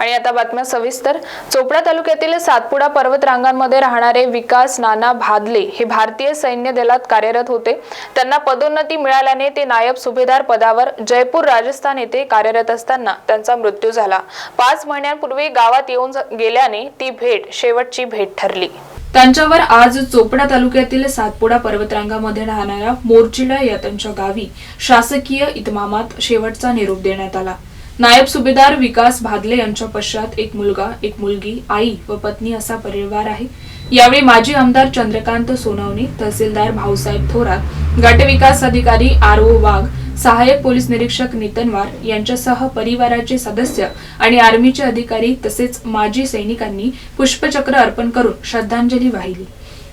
आणि आता बातम्या सविस्तर. चोपडा तालुक्यातील सातपुडा पर्वत रांगांमध्ये राहणारे विकास नाना भादले हे भारतीय सैन्य दलात कार्यरत होते. त्यांना पदोन्नती मिळाल्याने ते नायब सुभेदार पदावर जयपूर राजस्थान येथे कार्यरत असताना त्यांचा मृत्यू झाला. पाच महिन्यांपूर्वी गावात येऊन गेल्याने ती भेट शेवटची भेट ठरली. त्यांच्यावर आज चोपडा तालुक्यातील सातपुडा पर्वतरांगामध्ये राहणाऱ्या मोरचिडा या त्यांच्या गावी शासकीय इतमामात शेवटचा निरोप देण्यात आला. नायब सुभेदार विकास भादले यांच्या पश्चात एक मुलगा एक मुलगी आई व पत्नी असा परिवार आहे. यावेळी माजी आमदार चंद्रकांत सोनवणे तहसीलदार भाऊसाहेब थोरात गटविकास अधिकारी आर ओ वाघ सहाय्यक पोलीस निरीक्षक नितनवार यांच्यासह परिवाराचे सदस्य आणि आर्मीचे अधिकारी तसेच माजी सैनिकांनी पुष्पचक्र अर्पण करून श्रद्धांजली वाहिली.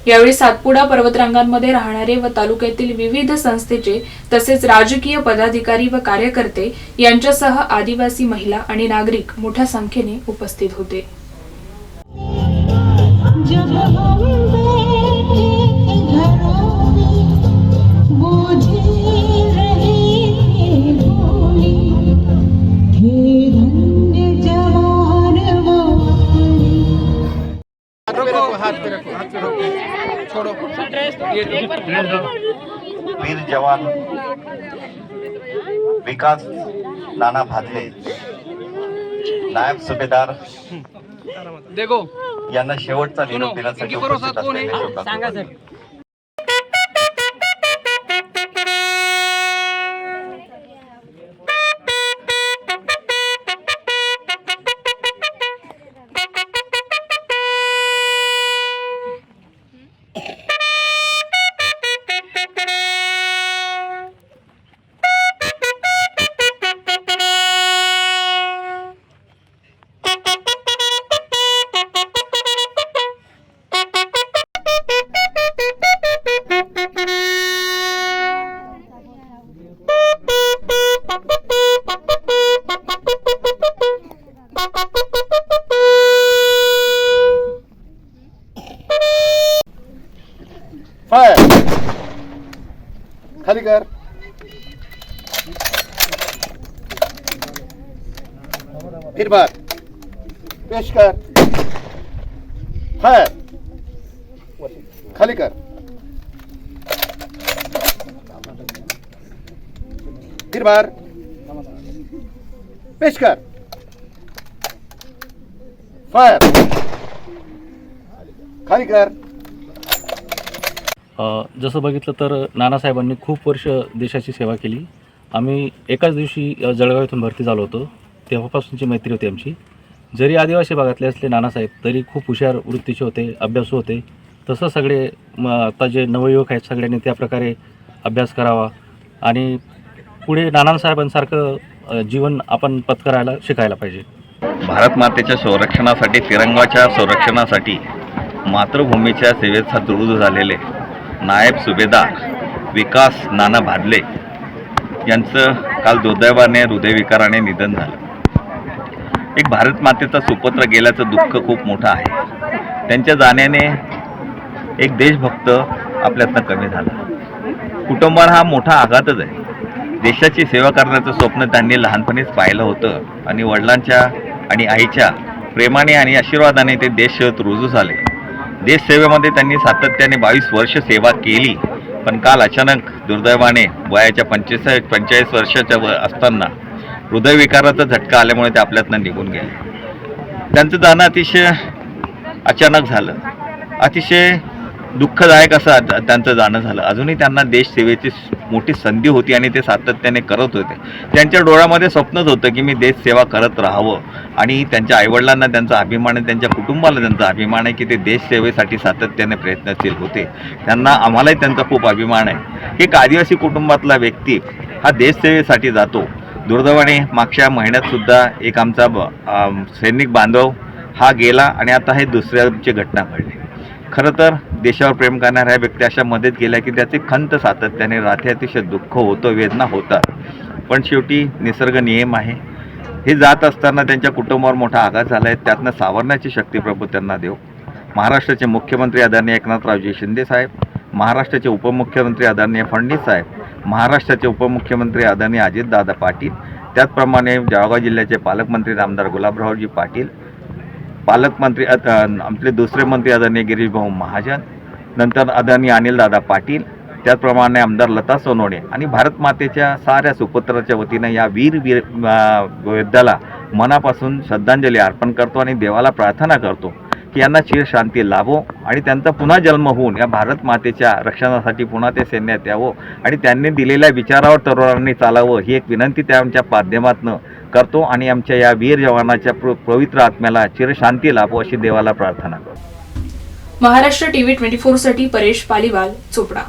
यावेळी सातपुडा पर्वतरांगांमध्ये राहणारे व तालुक्यातील विविध संस्थेचे तसेच राजकीय पदाधिकारी व कार्यकर्ते यांच्यासह आदिवासी महिला आणि नागरिक मोठ्या संख्येने उपस्थित होते. वीर जवान विकास नाना भादले नायब सुभेदार देखो यांना शेवटचा निरोप कोण? देण्यासाठी Fire! Kaligar! Bir bar. Beş kar. Fire! Kaligar! Bir bar. Beş kar. Fire! Kaligar! जसं बघितलं तर नानासाहेबांनी खूप वर्ष देशाची सेवा केली. आम्ही एकाच दिवशी जळगाव इथून भरती झालो होतो. तेव्हापासूनची मैत्री होती आमची. जरी आदिवासी भागातले असले नानासाहेब तरी खूप हुशार वृत्तीचे होते अभ्यासू होते. तसं सगळे म, आता जे नवयुवक आहेत सगळ्यांनी त्या प्रकारे अभ्यास करावा. आणि पुढे नानासाहेबांसारखं जीवन आपण पत्करायला शिकायला पाहिजे. भारत मातेच्या संरक्षणासाठी तिरंगाच्या संरक्षणासाठी मातृभूमीच्या सेवेत रुजू झालेले. नायब सुभेदार विकास नाना भादले यांचं काल दुर्दैवाने हृदयविकाराने निधन झालं. एक भारत मातेचा सुपुत्र गेल्याचं दुःख खूप मोठं आहे. त्यांच्या जाण्याने एक देशभक्त आपल्यातनं कमी झाला. कुटुंबावर हा मोठा आघातच आहे. देशाची सेवा करण्याचं स्वप्न त्यांनी लहानपणीच पाहिलं होतं आणि वडिलांच्या आणि आईच्या प्रेमाने आणि आशीर्वादाने ते देश रुजू झाले. देशसेवेमध्ये त्यांनी सातत्याने बावीस वर्ष सेवा केली. पण काल अचानक दुर्दैवाने वयाच्या पंचेचाळीस पंचेचाळीस वर्षाच्या व असताना हृदयविकाराचा झटका आल्यामुळे ते आपल्यातनं निघून गेले. त्यांचं जाणं अतिशय अचानक झालं. अतिशय दुःखदायक असं त्यांचं जाणं झालं. अजूनही त्यांना देशसेवेची मोठी संधी होती आणि ते सातत्याने करत होते. त्यांच्या डोळ्यामध्ये स्वप्नच होतं की मी देशसेवा करत राहावं. आणि त्यांच्या आईवडिलांना त्यांचा अभिमान आहे त्यांच्या कुटुंबाला त्यांचा अभिमान आहे की ते देशसेवेसाठी सातत्याने प्रयत्नशील होते. त्यांना आम्हालाही त्यांचा खूप अभिमान आहे. एक आदिवासी कुटुंबातला व्यक्ती हा देशसेवेसाठी जातो. दुर्दैवाने मागच्या महिन्यातसुद्धा एक आमचा ब- सैनिक बांधव हा गेला आणि आता हे दुसऱ्याची घटना घडली. खरं तर देशावर प्रेम करणाऱ्या व्यक्ती अशा मदत गेल्या की त्याचे खंत सातत्याने राहते अतिशय दुःख होतं वेदना होतात. पण शेवटी निसर्ग नियम आहे. हे जात असताना त्यांच्या कुटुंबावर मोठा आघात झाला आहे त्यातनं सावरण्याची शक्ती प्रभू त्यांना देव. महाराष्ट्राचे मुख्यमंत्री आदरणीय एकनाथरावजी शिंदे साहेब महाराष्ट्राचे उपमुख्यमंत्री आदरणीय फडणवीस साहेब महाराष्ट्राचे उपमुख्यमंत्री आदरणीय अजितदादा पाटील त्याचप्रमाणे जळगाव जिल्ह्याचे पालकमंत्री रामदार गुलाबरावजी पाटील पालकमंत्री आपले दुसरे मंत्री आदरणीय गिरीश भाऊ महाजन नंतर आदरणीय अनिलदादा पाटील त्याचप्रमाणे आमदार लता सोनवणे आणि भारत मातेच्या साऱ्या सुपुत्राच्या वतीनं या वीर वीर योद्धाला मनापासून श्रद्धांजली अर्पण करतो आणि देवाला प्रार्थना करतो की यांना चिर शांती लाभो आणि त्यांचा पुन्हा जन्म होऊन या भारत मातेच्या रक्षणासाठी पुन्हा ते सैन्यात यावं आणि त्यांनी दिलेल्या विचारावर तरुणांनी चालावं ही एक विनंती त्यांच्या माध्यमातून करतो आणि आमच्या या वीर जवानाच्या पवित्र आत्म्याला चिरशांती लाभो अशी देवाला प्रार्थना करतो. महाराष्ट्र टीव्ही ट्वेंटी फोरसाठी परेश पालिवाल चोपडा.